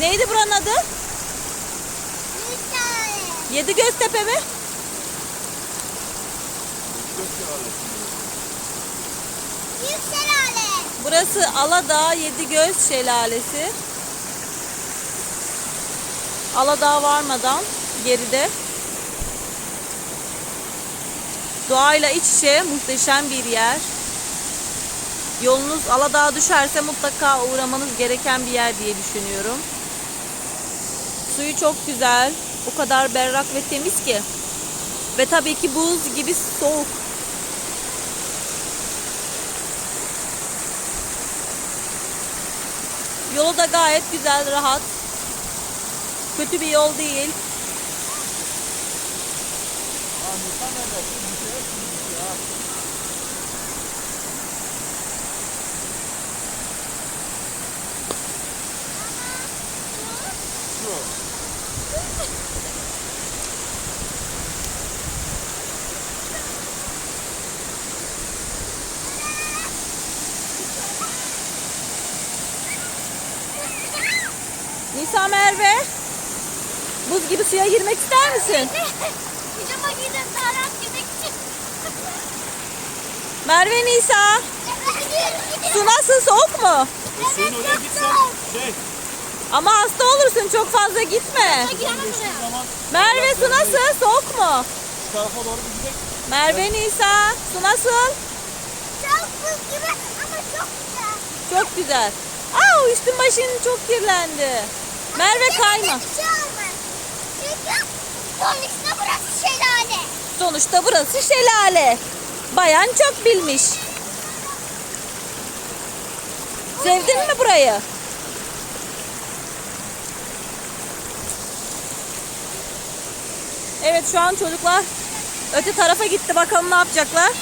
Neydi buranın adı? Yüksel. Yedi Göztepe mi? Yüksel Ale. Burası Aladağ Yedigöz Şelalesi. Aladağ varmadan geride. Doğayla iç içe muhteşem bir yer. Yolunuz Aladağ'a düşerse mutlaka uğramanız gereken bir yer diye düşünüyorum. Suyu çok güzel. O kadar berrak ve temiz ki. Ve tabii ki buz gibi soğuk. Yolu da gayet güzel, rahat. Kötü bir yol değil. Nisa Merve, buz gibi suya girmek ister misin? Pijama giydim gitmek için. Merve Nisa, su nasıl soğuk mu? Suyun oraya gitsen şey, Ama hasta olursun çok fazla gitme. Merve su nasıl? Soğuk mu? şu tarafa doğru bir gidelim. Merve Nisa, su nasıl? Çok buz gibi ama çok güzel. Çok güzel. Aa üstün başın çok kirlendi. Merve kayma. Çünkü sonuçta burası şelale. Sonuçta burası şelale. Bayan çok bilmiş. Sevdin mi burayı? Evet şu an çocuklar öte tarafa gitti. Bakalım ne yapacaklar.